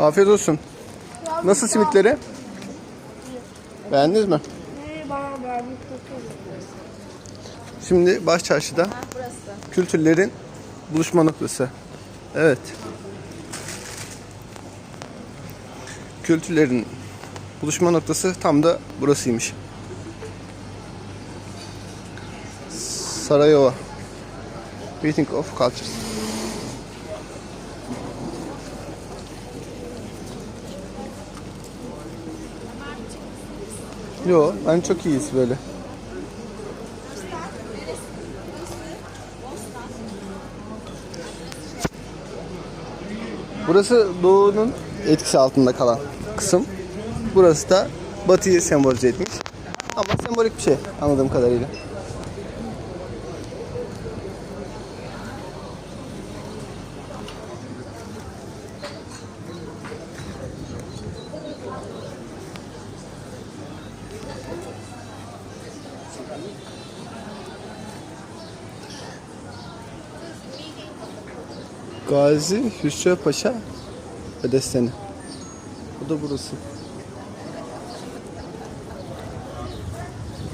Afiyet olsun. Nasıl simitleri? Beğendiniz mi? Şimdi baş çarşıda kültürlerin buluşma noktası. Evet. Kültürlerin buluşma noktası tam da burasıymış. Sarayova. Meeting of Cultures. Yo, ben çok iyiyiz böyle. Burası doğunun etkisi altında kalan kısım. Burası da batıyı sembolize etmiş. Ama sembolik bir şey anladığım kadarıyla. Gazi Hüsrev Paşa Bedesteni. Bu da burası.